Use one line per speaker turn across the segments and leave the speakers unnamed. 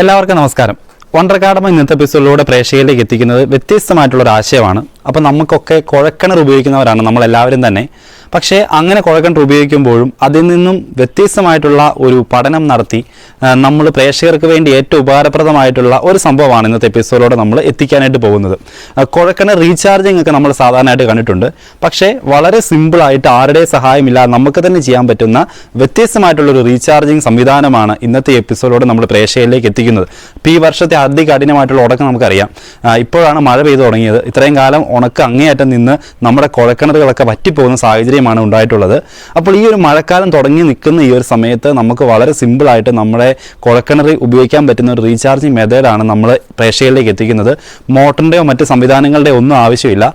എല്ലാവർക്കും നമസ്കാരം. Wonder academy ഇന്നത്തെ എപ്പിസോഡിലൂടെ പ്രേക്ഷകരിലേക്ക് എത്തിക്കുന്നത് വ്യത്യസ്തമായിട്ടുള്ള ഒരു ആശയമാണ് അപ്പോൾ നമുക്കൊക്കെ കുഴക്കിണർ ഉപയോഗിക്കുന്നവരാണ് നമ്മളെല്ലാവരും തന്നെ. പക്ഷേ അങ്ങനെ കുഴക്കിണർ ഉപയോഗിക്കുമ്പോഴും അതിൽ നിന്നും വ്യത്യസ്തമായിട്ടുള്ള ഒരു പഠനം നടത്തി നമ്മൾ പ്രേക്ഷകർക്ക് വേണ്ടി ഏറ്റവും ഉപകാരപ്രദമായിട്ടുള്ള ഒരു സംഭവമാണ് ഇന്നത്തെ എപ്പിസോഡിലൂടെ നമ്മൾ എത്തിക്കാനായിട്ട് പോകുന്നത്. കുഴക്കിണർ റീചാർജിങ് ഒക്കെ നമ്മൾ സാധാരണയായിട്ട് കണ്ടിട്ടുണ്ട്. പക്ഷേ വളരെ സിമ്പിളായിട്ട് ആരുടെ സഹായമില്ലാതെ നമുക്ക് തന്നെ ചെയ്യാൻ പറ്റുന്ന വ്യത്യസ്തമായിട്ടുള്ള ഒരു റീചാർജിങ് സംവിധാനമാണ് ഇന്നത്തെ എപ്പിസോഡിലൂടെ നമ്മൾ പ്രേക്ഷകരിലേക്ക് എത്തിക്കുന്നത്. ഇപ്പോൾ ഈ വർഷത്തെ അതികഠിനമായിട്ടുള്ള ഉടക്കം നമുക്കറിയാം. ഇപ്പോഴാണ് മഴ പെയ്തു തുടങ്ങിയത്. ഇത്രയും കാലം ഉണക്ക് അങ്ങേയറ്റം നിന്ന് നമ്മുടെ കുഴക്കിണറുകളൊക്കെ വറ്റിപ്പോകുന്ന സാഹചര്യമാണ് ഉണ്ടായിട്ടുള്ളത്. അപ്പോൾ ഈ ഒരു മഴക്കാലം തുടങ്ങി നിൽക്കുന്ന ഈ ഒരു സമയത്ത് നമുക്ക് വളരെ സിമ്പിളായിട്ട് നമ്മുടെ കുഴക്കിണർ ഉപയോഗിക്കാൻ പറ്റുന്ന ഒരു റീചാർജിങ് മെത്തേഡാണ് നമ്മൾ പ്രേക്ഷകരിലേക്ക് എത്തിക്കുന്നത്. മോട്ടറിന്റെയോ മറ്റ് സംവിധാനങ്ങളുടെയോ ഒന്നും ആവശ്യമില്ല.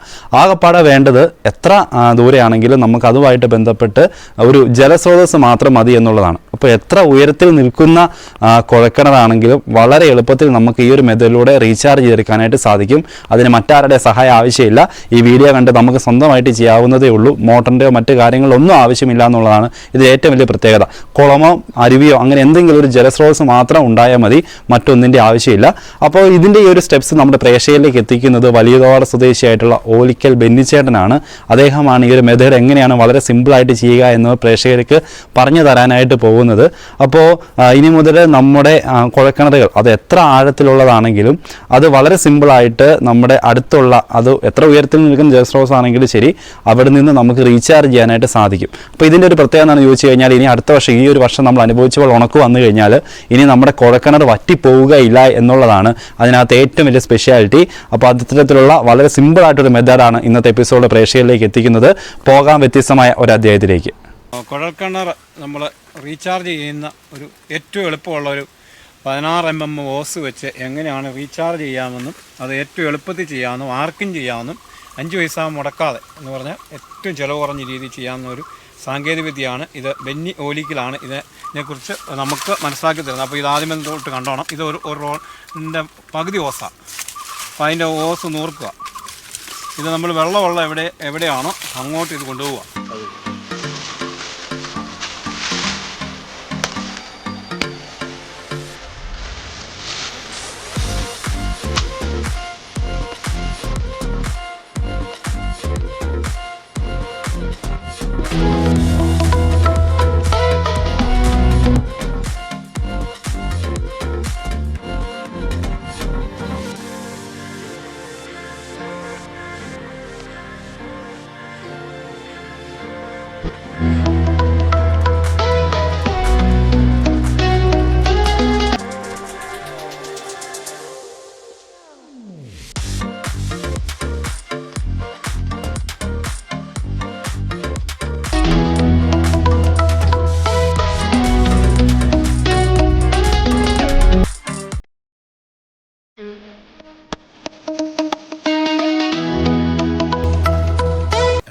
ആകപ്പാടെ വേണ്ടത് എത്ര ദൂരെയാണെങ്കിലും നമുക്ക് അതുമായിട്ട് ബന്ധപ്പെട്ട് ഒരു ജലസ്രോതസ് മാത്രം മതി എന്നുള്ളതാണ്. അപ്പോൾ എത്ര ഉയരത്തിൽ നിൽക്കുന്ന കുഴക്കിണറാണെങ്കിലും വളരെ എളുപ്പത്തിൽ നമുക്ക് ഈ ഒരു മെത്തേഡിലൂടെ റീചാർജ് ചെയ്തെടുക്കാനായിട്ട് സാധിക്കും. അതിന് മറ്റാരുടെ സഹായം ആവശ്യമില്ല. ഈ വീഡിയോ കണ്ട് നമുക്ക് സ്വന്തമായിട്ട് ചെയ്യാവുന്നതേ ഉള്ളൂ. മോട്ടറിന്റെയോ മറ്റ് കാര്യങ്ങളോ ഒന്നും ആവശ്യമില്ല എന്നുള്ളതാണ് ഇത് ഏറ്റവും വലിയ പ്രത്യേകത. കുളമോ അരുവിയോ അങ്ങനെ എന്തെങ്കിലും ഒരു ജലസ്രോതസ് മാത്രം ഉണ്ടായാൽ മതി. മറ്റൊന്നിന്റെ ആവശ്യമില്ല. അപ്പോൾ ഇതിന്റെ ഈ ഒരു സ്റ്റെപ്സ് നമ്മുടെ പ്രേക്ഷകരിലേക്ക് എത്തിക്കുന്നത് വലിയതോട സ്വദേശിയായിട്ടുള്ള ഓലിക്കൽ ബെന്നിച്ചേട്ടനാണ്. അദ്ദേഹമാണ് ഈ ഒരു മെത്തേഡ് എങ്ങനെയാണ് വളരെ സിമ്പിളായിട്ട് ചെയ്യുക എന്ന് പ്രേക്ഷകർക്ക് പറഞ്ഞു തരാനായിട്ട് പോകുന്നത്. അപ്പോൾ ആ, ഇനി മുതൽ നമ്മുടെ കുഴക്കിണറുകൾ അത് എത്ര ആഴത്തിലുള്ളതാണെങ്കിലും അത് വളരെ സിമ്പിളായിട്ട് നമ്മുടെ അടുത്തുള്ള അത് എത്ര ഉയരത്തിൽ നിൽക്കുന്ന ജലസ്രോതസ് ആണെങ്കിലും ശരി അവിടെ നിന്ന് നമുക്ക് റീചാർജ് ചെയ്യാനായിട്ട് സാധിക്കും. അപ്പോൾ ഇതിന്റെ ഒരു പ്രത്യേകത എന്താണെന്ന് ചോദിച്ചു കഴിഞ്ഞാൽ ഇനി അടുത്ത വർഷം ഈ ഒരു വർഷം നമ്മൾ അനുഭവിച്ചപ്പോൾ ഉണക്ക് വന്നു കഴിഞ്ഞാൽ ഇനി നമ്മുടെ കുഴക്കിണർ വറ്റിപ്പോവുകയില്ല എന്നുള്ളതാണ് അതിനകത്ത് ഏറ്റവും വലിയ സ്പെഷ്യാലിറ്റി അപ്പോൾ അത്തരത്തിലുള്ള വളരെ സിമ്പിളായിട്ടൊരു മെത്തേഡാണ് ഇന്നത്തെ എപ്പിസോഡ് പ്രേക്ഷകരിലേക്ക് എത്തിക്കുന്നത്. പോകാൻ വ്യത്യസ്തമായ ഒരു അധ്യായത്തിലേക്ക്.
കുഴൽക്കിണർ നമ്മൾ റീചാർജ് ചെയ്യുന്ന ഒരു ഏറ്റവും എളുപ്പമുള്ള ഒരു പതിനാറ് എം എം ഓസ് വെച്ച് എങ്ങനെയാണ് റീചാർജ് ചെയ്യാമെന്നും അത് ഏറ്റവും എളുപ്പത്തിൽ ചെയ്യാമെന്നും ആർക്കും ചെയ്യാമെന്നും അഞ്ച് പൈസ മുടക്കാതെ എന്ന് പറഞ്ഞാൽ ഏറ്റവും ചിലവ് കുറഞ്ഞ രീതിയിൽ ചെയ്യാവുന്ന ഒരു സാങ്കേതികവിദ്യയാണ്. ഇത് ബെന്നി ഓലിക്കിലാണ് ഇതിനെക്കുറിച്ച് നമുക്ക് മനസ്സിലാക്കി തരുന്നത്. അപ്പോൾ ഇത് ആദ്യം തൊട്ട് കണ്ടോണം. ഇത് ഒരു ഒരു റോളിന്റെ പകുതി ഓസാണ് അപ്പോൾ അതിന്റെ ഓസ് നൂർക്കുക ഇത് നമ്മൾ വെള്ളമുള്ള എവിടെ എവിടെയാണോ അങ്ങോട്ട് ഇത് കൊണ്ടുപോവുക. Thank you.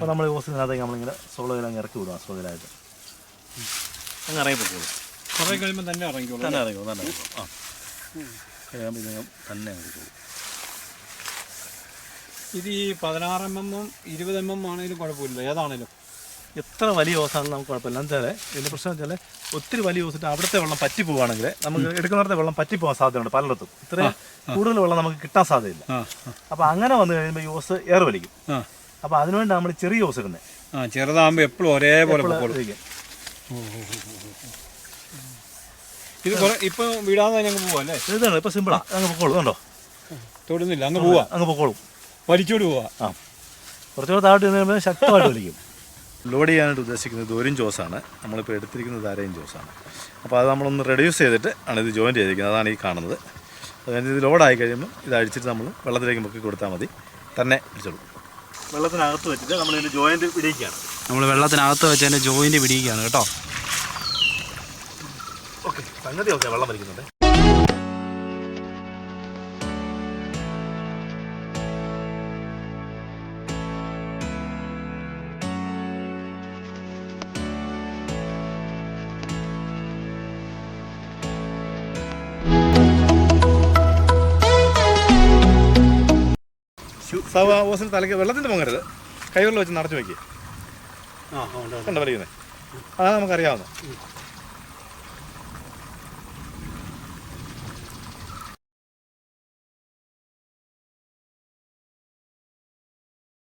അപ്പോൾ നമ്മൾ ഓസിനകത്തേക്ക് നമ്മളിങ്ങനെ സോളോയിൽ അങ്ങ് ഇറക്കി വിടുക സോളോയിലായിട്ട്. അങ്ങ് ഇറങ്ങി പൊക്കോളൂ.
കുറേ കഴിയുമ്പോൾ തന്നെ ഇറങ്ങിക്കോളൂ
തന്നെ ഇറങ്ങും തന്നെ ആ. കഴിയുമ്പോൾ ഇതിനകം തന്നെ ഇറങ്ങിക്കോളൂ.
ഇത് ഈ പതിനാറ് എം എമ്മും ഇരുപത് എം എം ആണെങ്കിലും കുഴപ്പമില്ല. ഏതാണേലും.
എത്ര വലിയ ഓസാണെന്ന് നമുക്ക് കുഴപ്പമില്ല. എന്താ പറയുക ഇതിന്റെ പ്രശ്നം വെച്ചാൽ ഒത്തിരി വലിയ ഓസിട്ട് അവിടുത്തെ വെള്ളം പറ്റി പോവുകയാണെങ്കിൽ നമുക്ക് എടുക്കുന്നിടത്തെ വെള്ളം പറ്റി പോകാൻ സാധ്യതയുണ്ട് പലയിടത്തും. ഇത്രയും കൂടുതൽ വെള്ളം നമുക്ക് കിട്ടാൻ സാധ്യതയില്ല. അപ്പോൾ അങ്ങനെ വന്നു കഴിയുമ്പോൾ ഈ ഓസ് ഏറെ വലിക്കും അപ്പോൾ അതിനുവേണ്ടി നമ്മൾ ചെറിയ ഓസ് ഇടുന്നത്
ആ ചെറുതാകുമ്പോൾ എപ്പോഴും ഒരേപോലെ ഇത് കുറെ ഇപ്പം വിടാതെ ഞങ്ങൾ പോവല്ലേ?
ഇതാണ് ഇപ്പൊ സിമ്പിളാണ് അങ്ങ് പൊക്കോളൂ കണ്ടോ?
തൊടുന്നില്ല അങ്ങ് പോവാ.
അങ്ങ് പൊക്കോളൂ.
വലിച്ചോട് പോവാ.
ആ. കുറച്ചുകൂടെ താഴോട്ട് നിന്ന് കഴിയുമ്പോൾ ശക്തമായിട്ട് വലിക്കും. ലോഡ് ചെയ്യാനായിട്ട് ഉദ്ദേശിക്കുന്നത് ദൂരം ജോസാണ് നമ്മളിപ്പോൾ എടുത്തിരിക്കുന്നത് ആരെയും ജോസാണ് അപ്പോൾ അത് നമ്മളൊന്ന് റെഡ്യൂസ് ചെയ്തിട്ട് ആണ് ഇത് ജോയിൻ ചെയ്തിരിക്കുന്നത്. അതാണ് ഈ കാണുന്നത്. അതായത് ഇത് ലോഡായി കഴിയുമ്പോൾ ഇത് അഴിച്ചിട്ട് നമ്മൾ വെള്ളത്തിലേക്ക് മുക്കി കൊടുത്താൽ മതി. തന്നെ പിടിച്ചോളൂ. വെള്ളത്തിനകത്ത് വെച്ചിട്ട് നമ്മൾ ഇതിന്റെ ജോയിന്റ് പിടിക്കുകയാണ്
നമ്മൾ വെള്ളത്തിനകത്ത് വെച്ച് അതിന്റെ ജോയിന്റ് പിടിക്കുകയാണ് കേട്ടോ?
ഓക്കെ സംഗതി ഓക്കെ വെള്ളം വലിക്കുന്നുണ്ട്. സവ ഓസിന് തലയ്ക്ക് വെള്ളത്തിന്റെ പൊങ്ങരുത്. കൈവെള്ളം വെച്ച് നടച്ചു വയ്ക്കുക കണ്ട വലിക്കുന്നത് അതാണ് നമുക്കറിയാവുന്നത്.